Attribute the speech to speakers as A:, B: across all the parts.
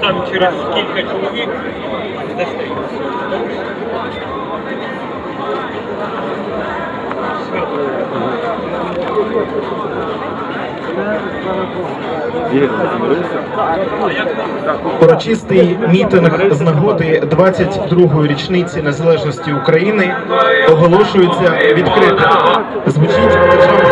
A: Там через кілька чоловік.
B: Урочистий мітинг з нагоди 22-ї річниці незалежності України оголошується відкритим. Звучить державний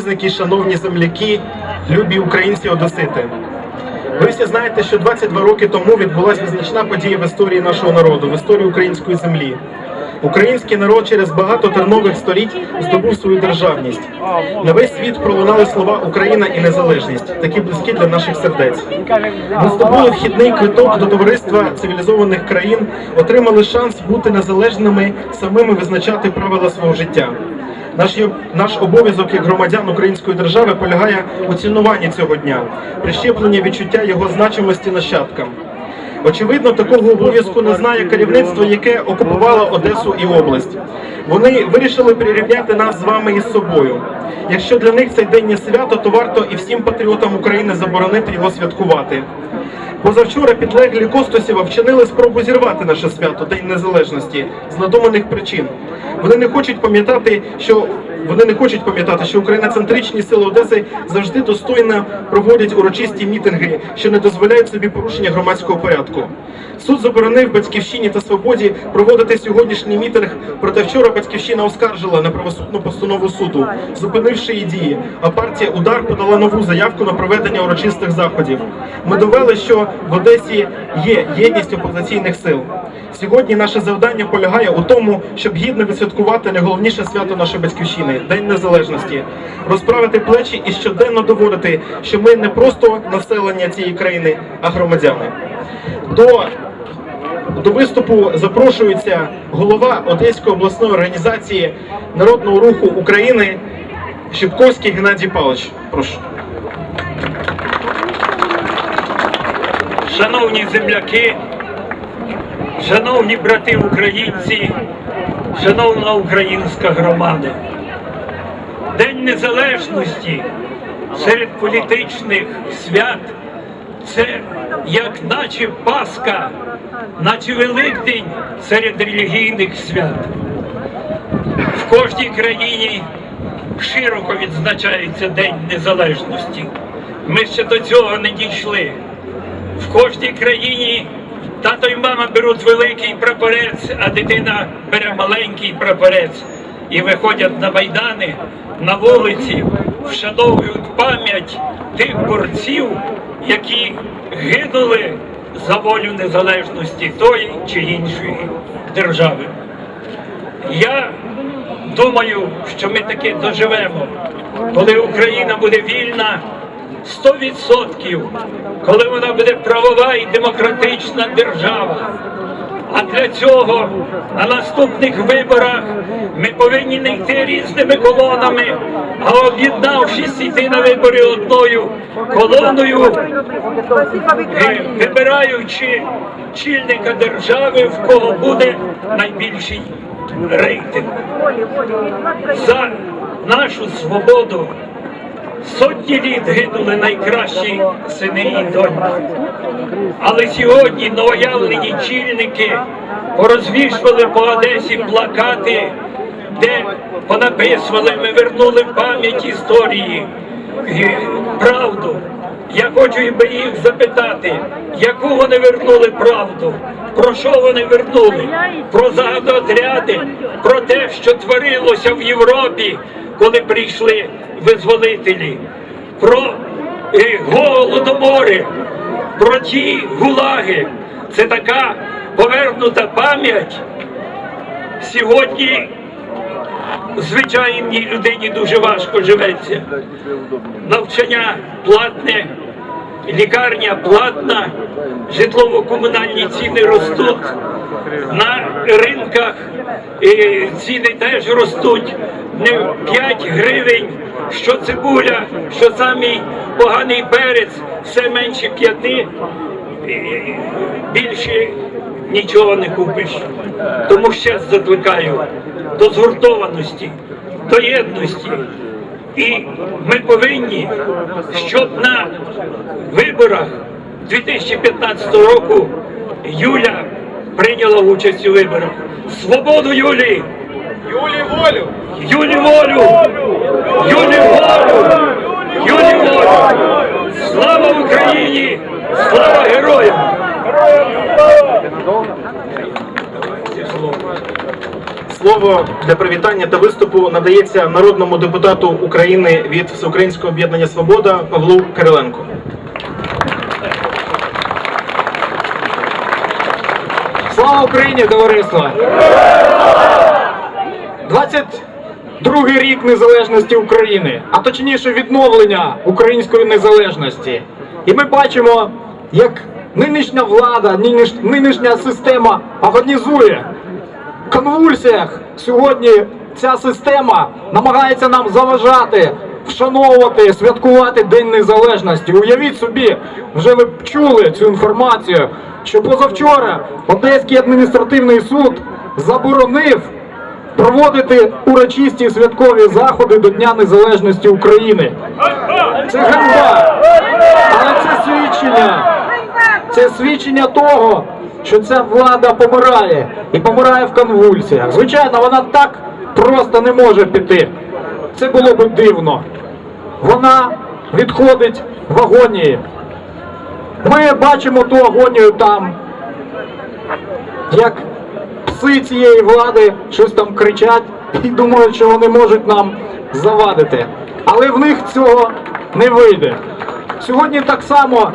B: співвітчизники, шановні земляки, любі українці одесити. Ви всі знаєте, що 22 роки тому відбулася визначна подія в історії нашого народу, в історії української землі. Український народ через багато тернових століть здобув свою державність. На весь світ пролунали слова Україна і незалежність, такі близькі для наших сердець. Ми здобули вхідний квиток до товариства цивілізованих країн, отримали шанс бути незалежними, самими визначати правила свого життя. Наш, наш обов'язок як громадян української держави полягає у цінуванні цього дня, прищеплення відчуття його значимості нащадкам. Очевидно, такого обов'язку не знає керівництво, яке окупувало Одесу і область. Вони вирішили прирівняти нас з вами із собою. Якщо для них цей день не свято, то варто і всім патріотам України заборонити його святкувати. Позавчора підлеглі Костусєва вчинили спробу зірвати наше свято День Незалежності з надуманих причин. Вони не хочуть пам'ятати, що Вони не хочуть пам'ятати, що україноцентричні сили Одеси завжди достойно проводять урочисті мітинги, що не дозволяють собі порушення громадського порядку. Суд заборонив батьківщині та свободі проводити сьогоднішній мітинг. Проте вчора батьківщина оскаржила неправосудну постанову суду, зупинивши її дії. А партія Удар подала нову заявку на проведення урочистих заходів. Ми довели, що в Одесі є єдність опозиційних сил. Сьогодні наше завдання полягає у тому, щоб гідно відсвяткувати найголовніше свято нашої батьківщини День Незалежності, розправити плечі і щоденно доводити, що ми не просто населення цієї країни, а громадяни. До до виступу запрошується голова Одеської обласної організації Народного руху України Шипковський Геннадій Павлович. Прошу.
A: Шановні земляки, шановні брати українці, шановна українська громада. День Незалежності серед політичних свят це як наче Пасха, наче Великдень серед релігійних свят. В кожній країні широко відзначається День Незалежності. Ми ще до цього не дійшли. В кожній країні тато і мама беруть великий прапорець, а дитина бере маленький прапорець і виходять на майдани, на вулиці, вшановують пам'ять тих борців, які гинули за волю незалежності тої чи іншої держави. Я думаю, що ми таки доживемо, коли Україна буде вільна 100%, коли вона буде правова і демократична держава. А для цього на наступних виборах ми повинні не йти різними колонами, а об'єднавшись йти на вибори одною колоною, вибираючи чільника держави, в кого буде найбільший рейтинг. За нашу свободу сотні літ гинули найкращі сини і доньки. Але сьогодні новоявлені чільники порозвішували по Одесі плакати, де понаписували, ми вернули пам'ять історії правду. Я хочу би їх запитати, яку вони вернули правду, про що вони вернули? Про загадоотряди, про те, що творилося в Європі, коли прийшли визволителі, про е, голодомори, про ті гулаги. Це така повернута пам'ять. Сьогодні звичайній людині дуже важко живеться. Навчання платне, лікарня платна, житлово-комунальні ціни ростуть. На ринках е, ціни теж ростуть не 5 гривень, що цибуля, що самий поганий перець, все менше п'яти. Е, Більше нічого не купиш. Тому ще закликаю до згуртованості, до єдності. І ми повинні, щоб на виборах 2015 року Юля прийняла участь у виборах. Свободу Юлі!
B: Юлі волю!
A: Юлі волю! Юлі волю! Юлі волю! Слава Україні! Слава героям!
B: Слово для привітання та виступу надається народному депутату України від Всеукраїнського об'єднання Свобода Павлу Кириленку.
C: Слава Україні, товариство! 22 рік незалежності України, а точніше відновлення української незалежності. І ми бачимо, як нинішня влада, нинішня система агонізує. Конвульсіях сьогодні ця система намагається нам заважати вшановувати, святкувати День Незалежності. Уявіть собі, вже ви чули цю інформацію, що позавчора Одеський адміністративний суд заборонив проводити урочисті святкові заходи до Дня Незалежності України. Це ганьба. Але це свідчення. Це свідчення того, що ця влада помирає і помирає в конвульсіях. Звичайно, вона так просто не може піти. це було б дивно. Вона відходить в агонії. Ми бачимо ту агонію там, як пси цієї влади щось там кричать і думають, що вони можуть нам завадити. Але в них цього не вийде. Сьогодні так само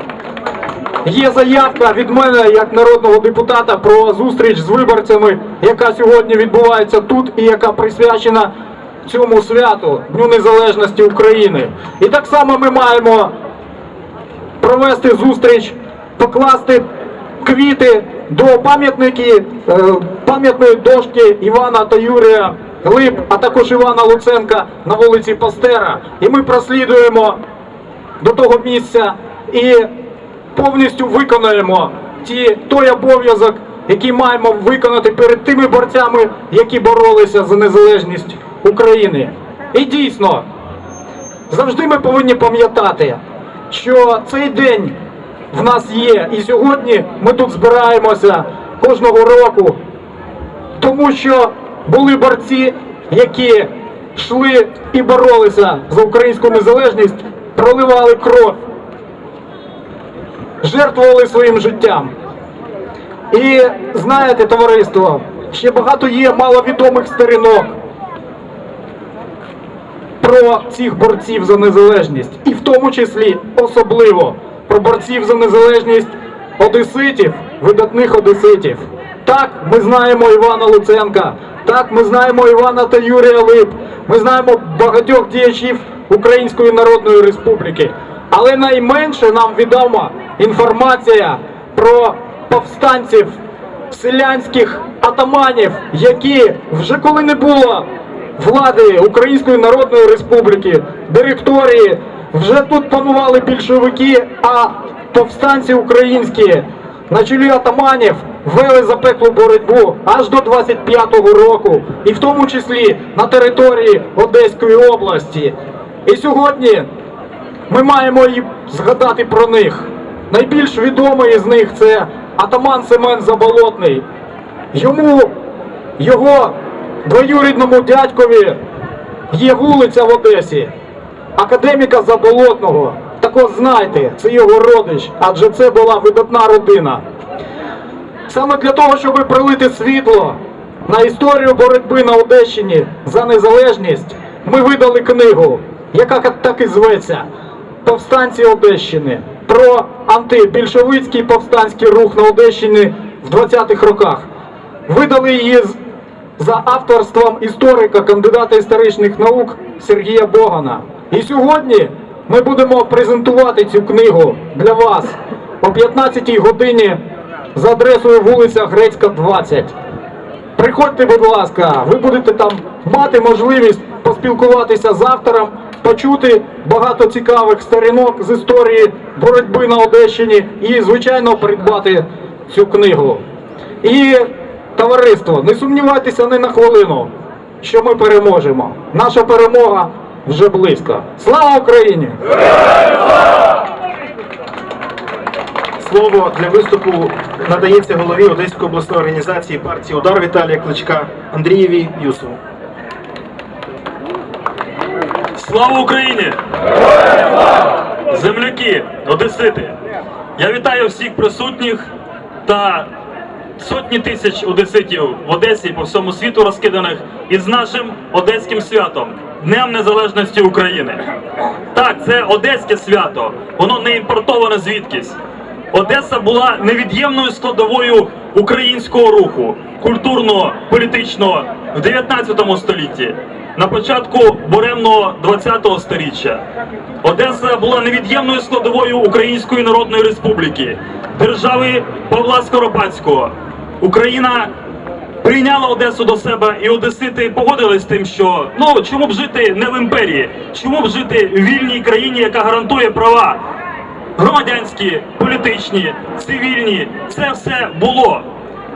C: є заявка від мене як народного депутата про зустріч з виборцями, яка сьогодні відбувається тут і яка присвячена цьому святу Дню Незалежності України. І так само ми маємо провести зустріч, покласти квіти до пам'ятники, е, пам'ятної дошки Івана та Юрія Глиб, а також Івана Луценка на вулиці Пастера. І ми прослідуємо до того місця і повністю виконаємо ті, той обов'язок, який маємо виконати перед тими борцями, які боролися за незалежність України. І дійсно, завжди ми повинні пам'ятати, що цей день в нас є, і сьогодні ми тут збираємося кожного року, тому що були борці, які йшли і боролися за українську незалежність, проливали кров, жертвували своїм життям. І знаєте, товариство, ще багато є маловідомих сторінок про цих борців за незалежність, і в тому числі особливо про борців за незалежність одеситів, видатних одеситів. Так, ми знаємо Івана Луценка, так, ми знаємо Івана та Юрія Лип, ми знаємо багатьох діячів Української Народної Республіки. Але найменше нам відома інформація про повстанців селянських атаманів, які вже коли не було влади Української Народної Республіки, директорії, вже тут панували більшовики, а повстанці українські на чолі атаманів вели запеклу боротьбу аж до 25-го року, і в тому числі на території Одеської області. І сьогодні ми маємо і згадати про них. Найбільш відомий з них це атаман Семен Заболотний. Йому, його двоюрідному дядькові є вулиця в Одесі, академіка Заболотного. Так от знайте, це його родич, адже це була видатна родина. Саме для того, щоб пролити світло на історію боротьби на Одещині за незалежність, ми видали книгу, яка так і зветься Повстанці Одещини про антибільшовицький повстанський рух на Одещині в 20-х роках. Видали її за авторством історика, кандидата історичних наук Сергія Богана. І сьогодні ми будемо презентувати цю книгу для вас о 15-й годині за адресою вулиця Грецька, 20. Приходьте, будь ласка, ви будете там мати можливість поспілкуватися з автором, почути багато цікавих сторінок з історії боротьби на Одещині і, звичайно, придбати цю книгу. І, товариство, не сумнівайтеся ні на хвилину, що ми переможемо. Наша перемога вже близько. Слава Україні!
B: Слово для виступу надається голові Одеської обласної організації партії Удар Віталія Кличка Андрієві Юсову.
D: Слава Україні! Земляки, одесити! Я вітаю всіх присутніх та сотні тисяч одеситів в Одесі по всьому світу розкиданих із нашим одеським святом Днем Незалежності України. Так, це одеське свято, воно не імпортоване звідкись. Одеса була невід'ємною складовою українського руху, культурного, політичного в 19 столітті, на початку буремного 20-го сторіччя. Одеса була невід'ємною складовою Української Народної Республіки, держави Павла Скоропадського. Україна прийняла Одесу до себе, і Одесити погодились з тим, що ну чому б жити не в імперії, чому б жити в вільній країні, яка гарантує права громадянські, політичні, цивільні, це все було.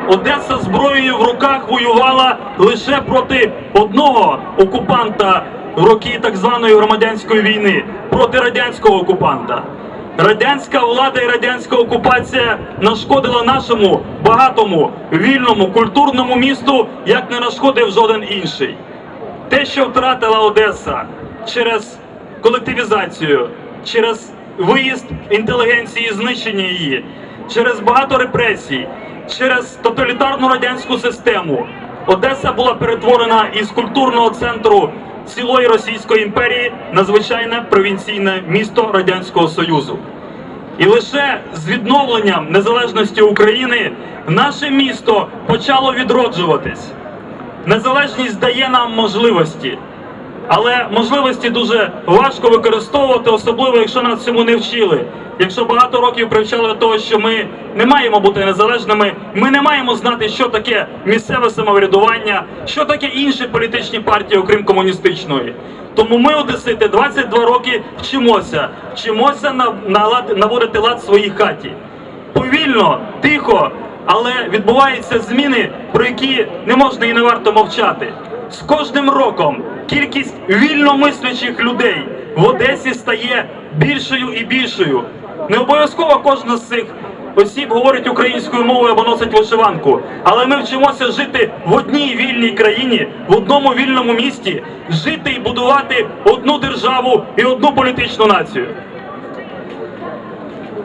D: Одеса зброєю в руках воювала лише проти одного окупанта в роки так званої громадянської війни, проти радянського окупанта. Радянська влада і радянська окупація нашкодила нашому багатому, вільному, культурному місту, як не нашкодив жоден інший. те, що втратила Одеса через колективізацію, через виїзд інтелігенції, знищення її, через багато репресій, через тоталітарну радянську систему, Одеса була перетворена із культурного центру цілої Російської імперії на звичайне провінційне місто Радянського Союзу. І лише з відновленням незалежності України наше місто почало відроджуватись. Незалежність дає нам можливості, але можливості дуже важко використовувати, особливо якщо нас цьому не вчили. Якщо багато років привчали до того, що ми не маємо бути незалежними, ми не маємо знати, що таке місцеве самоврядування, що таке інші політичні партії, окрім комуністичної. Тому ми, одесити, 22 роки вчимося, вчимося наводити лад в своїй хаті. Повільно, тихо, але відбуваються зміни, про які не можна і не варто мовчати. З кожним роком кількість вільно мислячих людей в Одесі стає більшою і більшою. Не обов'язково кожна з цих осіб говорить українською мовою або носить вишиванку, але ми вчимося жити в одній вільній країні, в одному вільному місті, жити і будувати одну державу і одну політичну націю.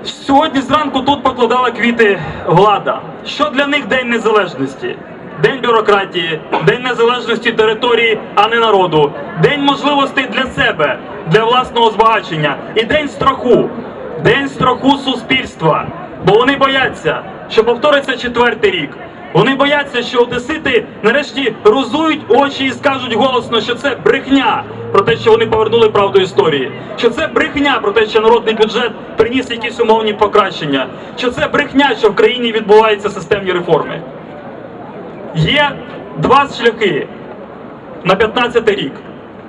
D: Сьогодні зранку тут покладала квіти влада. Що для них День Незалежності? День бюрократії, День незалежності території, а не народу, День можливостей для себе, для власного збагачення і день страху, день страху суспільства. Бо вони бояться, що повториться четвертий рік. Вони бояться, що одесити нарешті розують очі і скажуть голосно, що це брехня про те, що вони повернули правду історії, що це брехня про те, що народний бюджет приніс якісь умовні покращення, що це брехня, що в країні відбуваються системні реформи. Є два шляхи на 15 рік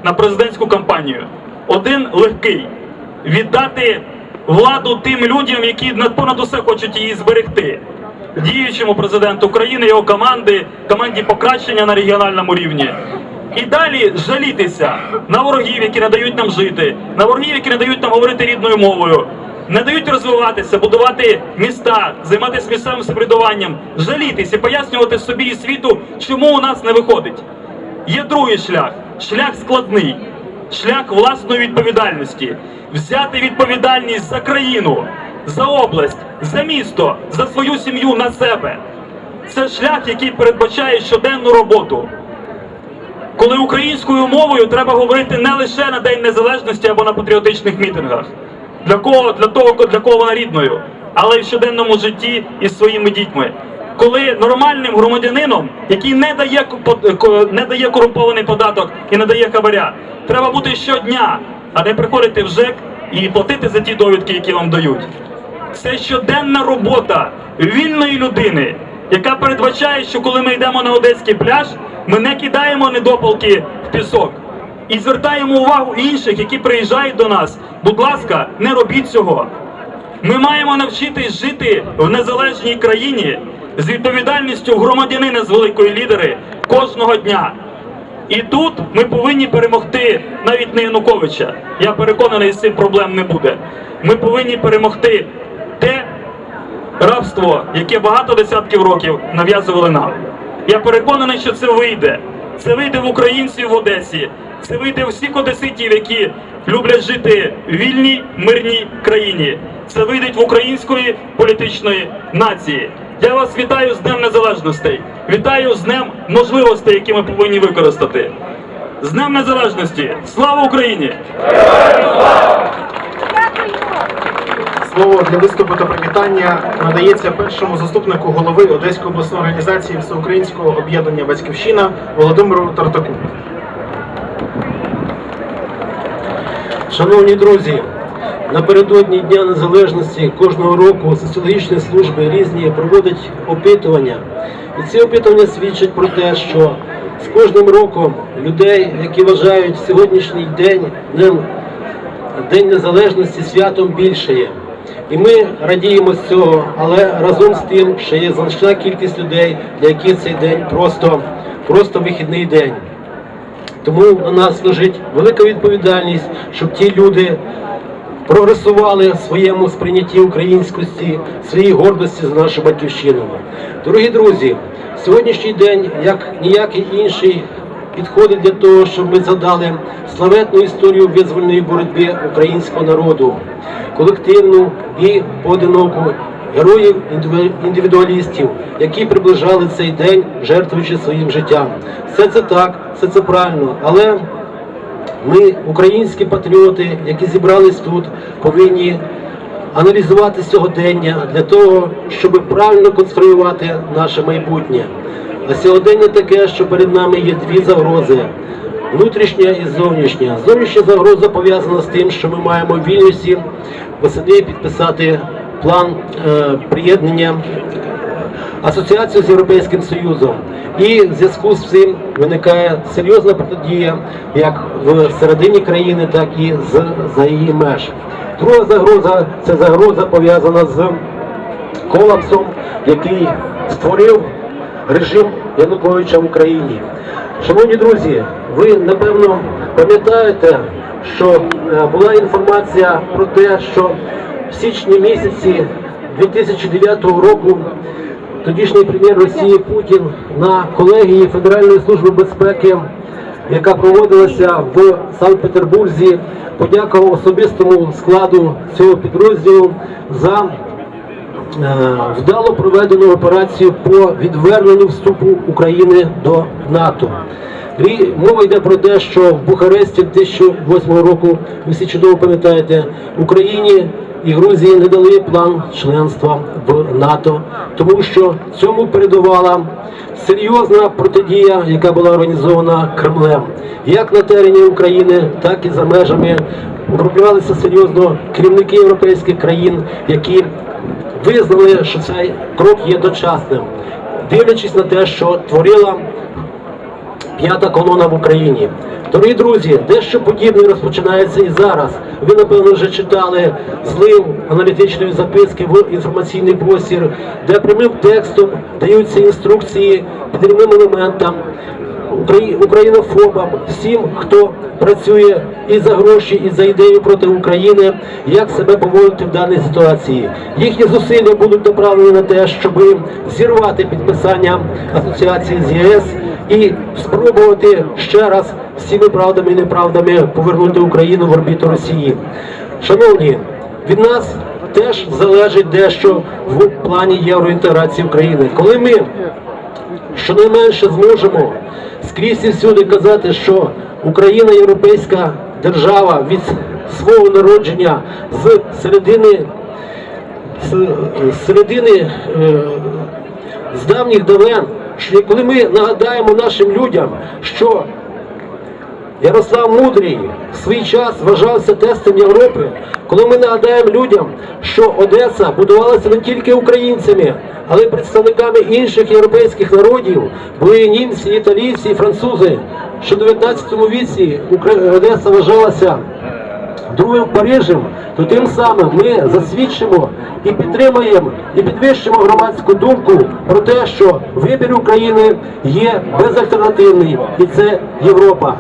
D: на президентську кампанію. Один легкий віддати владу тим людям, які над понад усе хочуть її зберегти. Діючому президенту України, його команди, команді покращення на регіональному рівні. І далі жалітися на ворогів, які не дають нам жити, на ворогів, які не дають нам говорити рідною мовою, не дають розвиватися, будувати міста, займатися місцевим самоврядуванням, жалітися, пояснювати собі і світу, чому у нас не виходить. Є другий шлях шлях складний, шлях власної відповідальності. Взяти відповідальність за країну, за область, за місто, за свою сім'ю на себе. Це шлях, який передбачає щоденну роботу. Коли українською мовою треба говорити не лише на День Незалежності або на патріотичних мітингах. Для кого, для того, для кого вона рідною, але й в щоденному житті із своїми дітьми. Коли нормальним громадянином, який не дає не дає корумпований податок і не дає хабаря, треба бути щодня, а не приходити в ЖЕК і платити за ті довідки, які вам дають. Це щоденна робота вільної людини, яка передбачає, що коли ми йдемо на одеський пляж, ми не кидаємо недопалки в пісок і звертаємо увагу інших, які приїжджають до нас. Будь ласка, не робіть цього. Ми маємо навчитись жити в незалежній країні з відповідальністю громадянина з великої лідери кожного дня. І тут ми повинні перемогти навіть не Януковича. Я переконаний, з цим проблем не буде. Ми повинні перемогти те рабство, яке багато десятків років нав'язували нам. Я переконаний, що це вийде. Це вийде в українців в Одесі. Це вийде всіх одеситів, які люблять жити в вільній мирній країні. Це вийде в української політичної нації. Я вас вітаю з Днем Незалежностей. Вітаю з Днем можливостей, які ми повинні використати. З Днем Незалежності! Слава Україні!
B: Слово для виступу та привітання надається першому заступнику голови Одеської обласної організації Всеукраїнського об'єднання Батьківщина Володимиру Тартаку.
E: Шановні друзі, напередодні Дня Незалежності кожного року соціологічні служби різні проводять опитування. І ці опитування свідчать про те, що з кожним роком людей, які вважають сьогоднішній день День Незалежності святом більше є. І ми радіємо з цього, але разом з тим, що є значна кількість людей, для яких цей день просто, просто вихідний день. Тому на нас лежить велика відповідальність, щоб ті люди прогресували в своєму сприйнятті українськості, своїй гордості за нашу батьківщину. Дорогі друзі, сьогоднішній день, як ніякий інший, підходить для того, щоб ми згадали славетну історію визвольної боротьби українського народу, колективну і поодиноку героїв індиві- індивідуалістів, які приближали цей день, жертвуючи своїм життям. Все це так, все це правильно, але ми, українські патріоти, які зібрались тут, повинні аналізувати сьогодення для того, щоб правильно конструювати наше майбутнє. А сьогодення таке, що перед нами є дві загрози. Внутрішня і зовнішня. Зовнішня загроза пов'язана з тим, що ми маємо в Вільнюсі восени підписати план е, приєднання асоціацію з Європейським Союзом. І в зв'язку з цим виникає серйозна протидія як в середині країни, так і з за її меж. Друга загроза це загроза пов'язана з колапсом, який створив режим Януковича в Україні. Шановні друзі, ви напевно пам'ятаєте, що е, була інформація про те, що в січні місяці 2009 року тодішній прем'єр Росії Путін на колегії Федеральної служби безпеки, яка проводилася в Санкт-Петербурзі, подякував особистому складу цього підрозділу за вдало проведену операцію по відверненню вступу України до НАТО. Мова йде про те, що в Бухаресті 2008 року, ви всі чудово пам'ятаєте, Україні і Грузії не дали план членства в НАТО, тому що цьому передувала серйозна протидія, яка була організована Кремлем, як на терені України, так і за межами. Оброблялися серйозно керівники європейських країн, які визнали, що цей крок є дочасним, дивлячись на те, що творила п'ята колона в Україні. Дорогі друзі, дещо подібне розпочинається і зараз. Ви, напевно, вже читали злив аналітичної записки в інформаційний простір, де прямим текстом даються інструкції підривним елементам, українофобам, всім, хто працює і за гроші, і за ідею проти України, як себе поводити в даній ситуації. Їхні зусилля будуть направлені на те, щоб зірвати підписання асоціації з ЄС і спробувати ще раз всіми правдами і неправдами повернути Україну в орбіту Росії. Шановні, від нас теж залежить дещо в плані євроінтеграції України. Коли ми щонайменше зможемо скрізь і всюди казати, що Україна європейська держава від свого народження з середини з середини е, з давніх давен, коли ми нагадаємо нашим людям, що Ярослав Мудрий в свій час вважався тестом Європи, коли ми нагадаємо людям, що Одеса будувалася не тільки українцями, але й представниками інших європейських народів, були німці, італійці, французи, що в 19 віці Одеса вважалася другим Парижем, то тим самим ми засвідчимо і підтримаємо і підвищимо громадську думку про те, що вибір України є безальтернативний, і це Європа.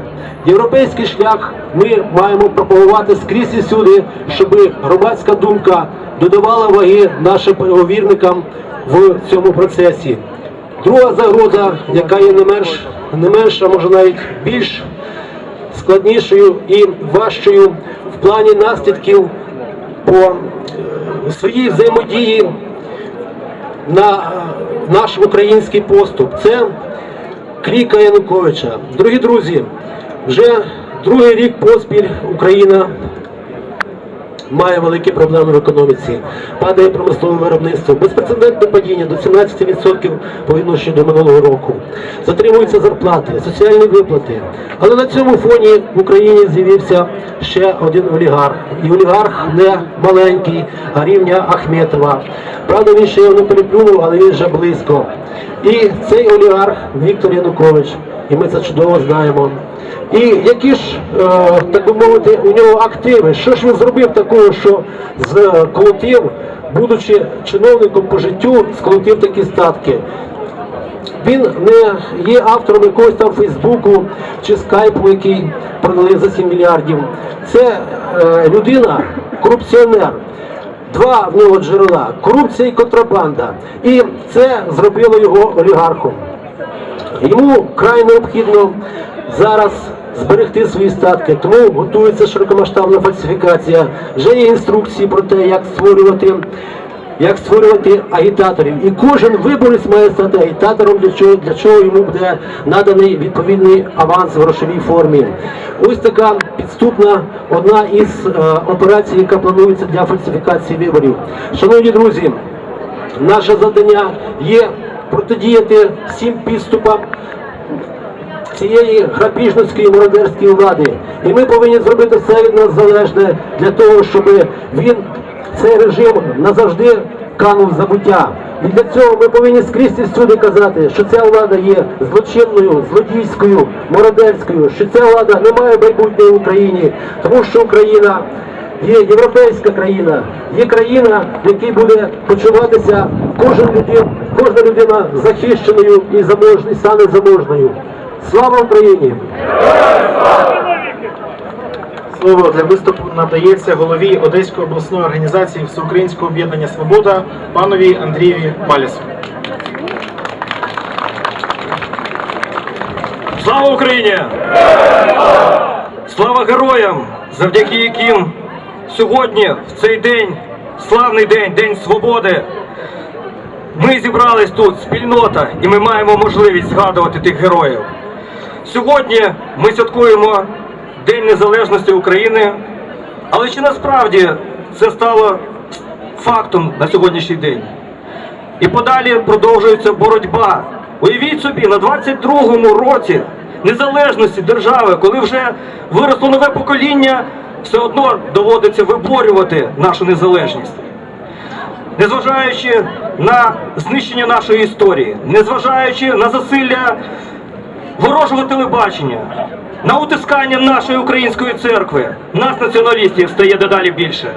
E: Європейський шлях ми маємо пропагувати скрізь і всюди, щоб громадська думка додавала ваги нашим переговірникам в цьому процесі. Друга загроза, яка є не менш не менша, може навіть більш складнішою і важчою в плані наслідків по е, своїй взаємодії на е, наш український поступ. Це кліка Януковича. Дорогі друзі, вже другий рік поспіль Україна має великі проблеми в економіці, падає промислове виробництво, безпрецедентне падіння до 17% по відношенню до минулого року. Затримуються зарплати, соціальні виплати. Але на цьому фоні в Україні з'явився ще один олігарх. І олігарх не маленький, а рівня Ахметова. Правда, він ще його не переплюнув, але він вже близько. І цей олігарх Віктор Янукович, і ми це чудово знаємо. І які ж, е, так би мовити, у нього активи? Що ж він зробив такого, що сколотив, будучи чиновником по життю, сколотив такі статки? Він не є автором якогось там Фейсбуку чи скайпу, який продали за 7 мільярдів. Це е, людина, корупціонер. Два в нього джерела корупція і контрабанда. І це зробило його олігархом. Йому край необхідно зараз зберегти свої статки. Тому готується широкомасштабна фальсифікація. Вже є інструкції про те, як створювати. Як створювати агітаторів, і кожен виборець має стати агітатором, для чого для чого йому буде наданий відповідний аванс в грошовій формі. Ось така підступна одна із е, операцій, яка планується для фальсифікації виборів. Шановні друзі, наше завдання є протидіяти всім підступам цієї грабіжницької мародерської влади. І ми повинні зробити все від нас залежне для того, щоб він цей режим назавжди канув забуття. І для цього ми повинні скрізь всюди казати, що ця влада є злочинною, злодійською, мародерською, що ця влада не має майбутнього в Україні, тому що Україна є європейська країна, є країна, в якій буде почуватися кожен людина, кожна людина захищеною і заможною, стане заможною. Слава Україні!
B: Слово для виступу надається голові Одеської обласної організації Всеукраїнського об'єднання Свобода панові Андрієві Палісу.
F: Слава Україні! Слава героям, завдяки яким сьогодні, в цей день, славний день, День Свободи, ми зібрались тут, спільнота, і ми маємо можливість згадувати тих героїв. Сьогодні ми святкуємо День Незалежності України, але чи насправді це стало фактом на сьогоднішній день? І подалі продовжується боротьба. Уявіть собі, на 22-му році незалежності держави, коли вже виросло нове покоління, все одно доводиться виборювати нашу незалежність. Незважаючи на знищення нашої історії, незважаючи на засилля ворожого телебачення, на утискання нашої української церкви, нас, націоналістів, стає дедалі більше.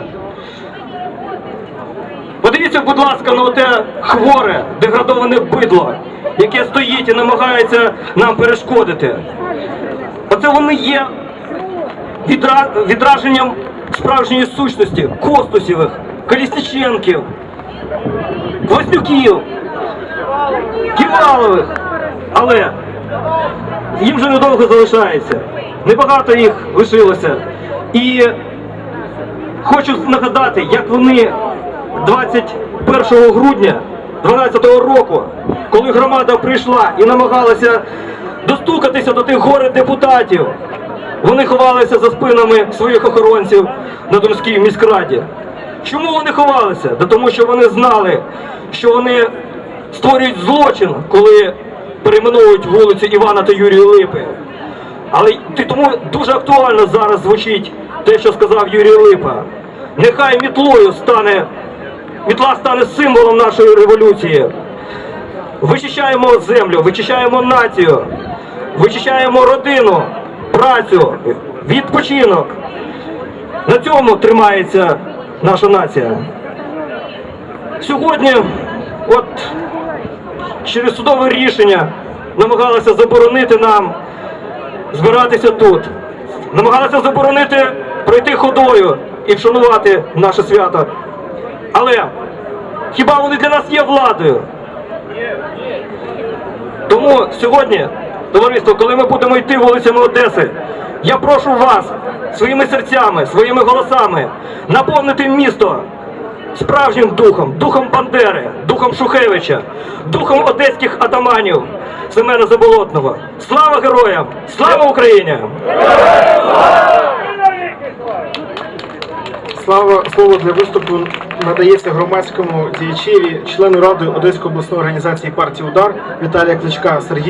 F: Подивіться, будь ласка, на те хворе, деградоване бидло, яке стоїть і намагається нам перешкодити. Оце вони є відраженням справжньої сущності Костусівих, Колісниченків, Вознюків, Ківалових. Але їм вже недовго залишається. Небагато їх лишилося. І хочу нагадати, як вони 21 грудня 12 року, коли громада прийшла і намагалася достукатися до тих горе депутатів, вони ховалися за спинами своїх охоронців на Донській міськраді. Чому вони ховалися? Да тому що вони знали, що вони створюють злочин, коли перейменовують вулицю Івана та Юрія Липи. Але тому дуже актуально зараз звучить те, що сказав Юрій Липа. Нехай мітлою стане, мітла стане символом нашої революції. Вичищаємо землю, вичищаємо націю, вичищаємо родину, працю, відпочинок. На цьому тримається наша нація. Сьогодні, от через судове рішення намагалися заборонити нам збиратися тут. Намагалися заборонити пройти ходою і вшанувати наше свято. Але хіба вони для нас є владою? Тому сьогодні, товариство, коли ми будемо йти вулицями Одеси, я прошу вас своїми серцями, своїми голосами наповнити місто справжнім духом, духом Бандери, духом Шухевича, духом одеських атаманів Семена Заболотного. Слава героям! Слава Україні!
B: Слава слово для виступу надається громадському діячеві, члену ради Одеської обласної організації партії Удар Віталія Кличка Сергія.